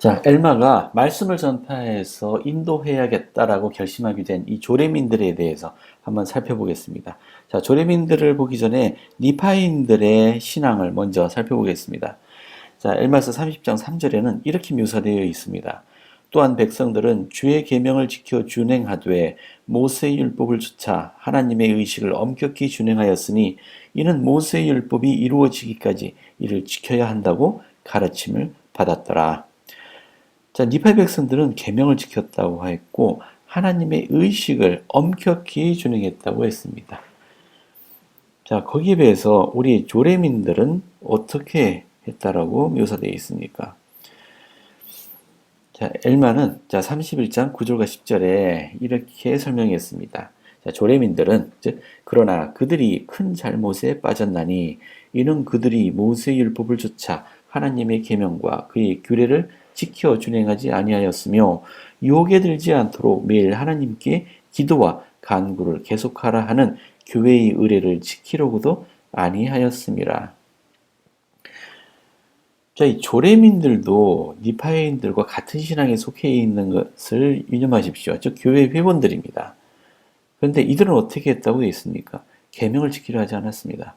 자, 엘마가 말씀을 전파해서 인도해야겠다라고 결심하게 된 이 조레민들에 대해서 한번 살펴보겠습니다. 자, 조레민들을 보기 전에 니파인들의 신앙을 먼저 살펴보겠습니다. 자, 엘마서 30장 3절에는 이렇게 묘사되어 있습니다. 또한 백성들은 주의 계명을 지켜 준행하되 모세의 율법을 쫓아 하나님의 의식을 엄격히 준행하였으니 이는 모세의 율법이 이루어지기까지 이를 지켜야 한다고 가르침을 받았더라. 자, 니파 백성들은 계명을 지켰다고 했고 하나님의 의식을 엄격히 준행했다고 했습니다. 자, 거기에 비해서 우리 조레민들은 어떻게 했다라고 묘사되어 있습니까? 자, 엘마는 자, 31장 9절과 10절에 이렇게 설명했습니다. 자, 조레민들은 즉 그러나 그들이 큰 잘못에 빠졌나니 이는 그들이 모세의 율법을 쫓아 하나님의 계명과 그의 규례를 지켜 준행하지 아니하였으며 유혹에 들지 않도록 매일 하나님께 기도와 간구를 계속하라 하는 교회의 의례를 지키려고도 아니하였음이라. 자, 이 조레민들도 니파인들과 같은 신앙에 속해 있는 것을 유념하십시오. 즉 교회 회원들입니다. 그런데 이들은 어떻게 했다고 되어 있습니까? 계명을 지키려 하지 않았습니다.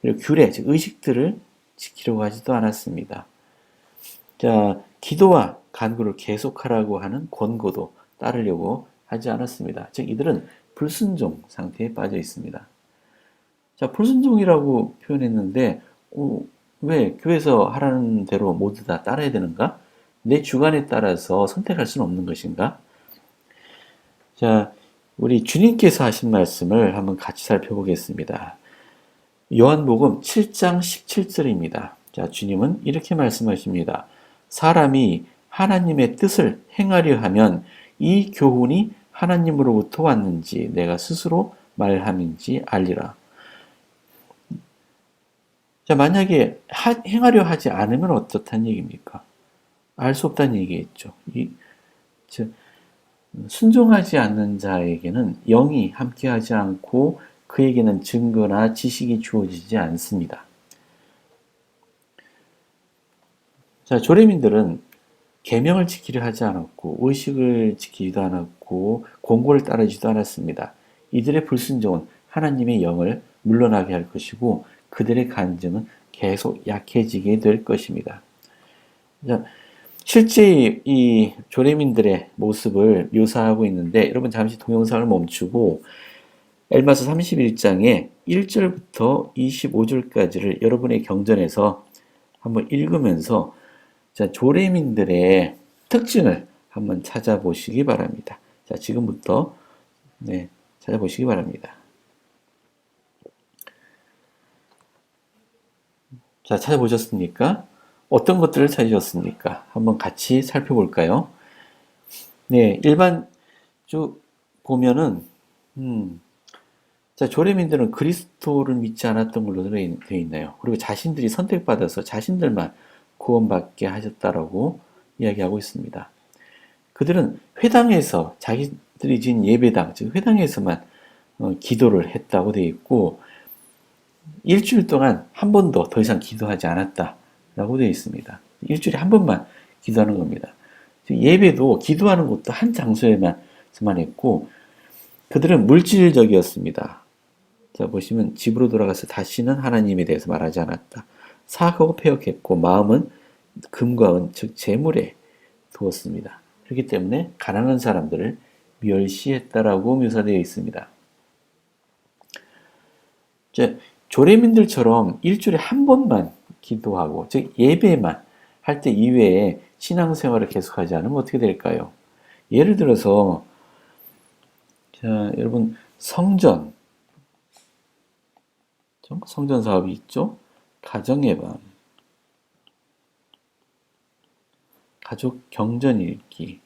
그리고 규례, 즉 의식들을 지키려고 하지도 않았습니다. 자, 기도와 간구를 계속하라고 하는 권고도 따르려고 하지 않았습니다. 즉 이들은 불순종 상태에 빠져 있습니다. 자, 불순종이라고 표현했는데 어, 왜 교회에서 하라는 대로 모두 다 따라야 되는가? 내 주관에 따라서 선택할 수는 없는 것인가? 자, 우리 주님께서 하신 말씀을 한번 같이 살펴보겠습니다. 요한복음 7장 17절입니다. 자, 주님은 이렇게 말씀하십니다. 사람이 하나님의 뜻을 행하려 하면 이 교훈이 하나님으로부터 왔는지 내가 스스로 말함인지 알리라. 자, 만약에 하, 행하려 하지 않으면 어떻다는 얘기입니까? 알 수 없다는 얘기겠죠. 이, 즉, 순종하지 않는 자에게는 영이 함께하지 않고 그에게는 증거나 지식이 주어지지 않습니다. 자, 조례민들은 계명을 지키려 하지 않았고 의식을 지키지도 않았고 공고를 따르지도 않았습니다. 이들의 불순종은 하나님의 영을 물러나게 할 것이고 그들의 간증은 계속 약해지게 될 것입니다. 자, 실제 이 조례민들의 모습을 묘사하고 있는데 여러분 잠시 동영상을 멈추고 엘마서 31장의 1절부터 25절까지를 여러분의 경전에서 한번 읽으면서 자, 조례민들의 특징을 한번 찾아보시기 바랍니다. 자, 지금부터 네, 찾아보시기 바랍니다. 자, 찾아보셨습니까? 어떤 것들을 찾으셨습니까? 한번 같이 살펴볼까요? 네, 일반 쭉 보면은 음, 자, 조례민들은 그리스도를 믿지 않았던 걸로 되어 있나요? 그리고 자신들이 선택받아서 자신들만 구원받게 하셨다라고 이야기하고 있습니다. 그들은 회당에서 자기들이 진 예배당, 즉 회당에서만 어, 기도를 했다고 되어 있고 일주일 동안 한 번도 더 이상 기도하지 않았다라고 되어 있습니다. 일주일에 한 번만 기도하는 겁니다. 예배도 기도하는 것도 한 장소에만 했고 그들은 물질적이었습니다. 자 보시면 집으로 돌아가서 다시는 하나님에 대해서 말하지 않았다. 사악하고 폐역했고 마음은 금과 은, 즉 재물에 두었습니다. 그렇기 때문에 가난한 사람들을 멸시했다라고 묘사되어 있습니다. 조례민들처럼 일주일에 한 번만 기도하고, 즉 예배만 할 때 이외에 신앙생활을 계속하지 않으면 어떻게 될까요? 예를 들어서 자, 여러분 성전 성전 사업이 있죠. 가정의 밤, 가족 경전 읽기,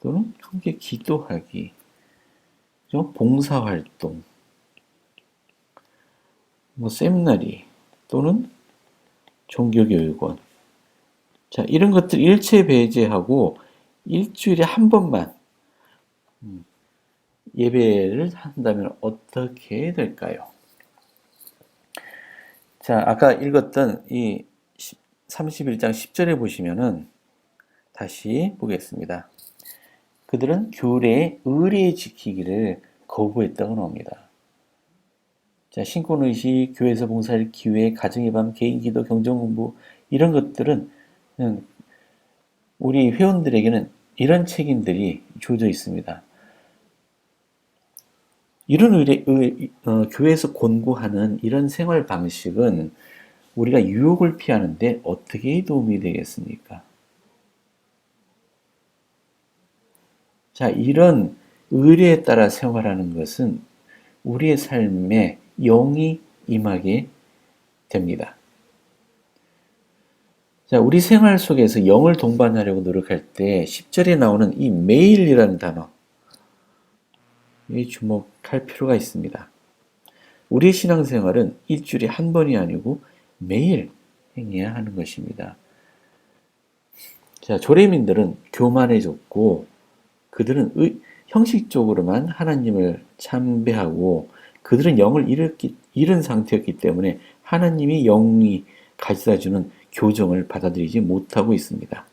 또는 함께 기도하기, 봉사활동, 뭐 세미나리, 또는 종교교육원. 자, 이런 것들 일체 배제하고 일주일에 한 번만 음, 예배를 한다면 어떻게 될까요? 자, 아까 읽었던 이 31장 10절에 보시면은 다시 보겠습니다. 그들은 교례의 의례 지키기를 거부했다고 나옵니다. 자, 신권의식, 교회에서 봉사할 기회, 가정의 밤, 개인 기도, 경전 공부 이런 것들은 그냥 우리 회원들에게는 이런 책임들이 주어져 있습니다. 이런 의례, 의- 어, 교회에서 권고하는 이런 생활 방식은 우리가 유혹을 피하는데 어떻게 도움이 되겠습니까? 자, 이런 의례에 따라 생활하는 것은 우리의 삶에 영이 임하게 됩니다. 자, 우리 생활 속에서 영을 동반하려고 노력할 때 10절에 나오는 이 매일이라는 단어, 이 주목할 필요가 있습니다. 우리의 신앙생활은 일주일에 한 번이 아니고 매일 행해야 하는 것입니다. 자, 조례민들은 교만해졌고 그들은 의- 형식적으로만 하나님을 참배하고 그들은 영을 잃었기, 잃은 상태였기 때문에 하나님이 영이 가져다 주는 교정을 받아들이지 못하고 있습니다.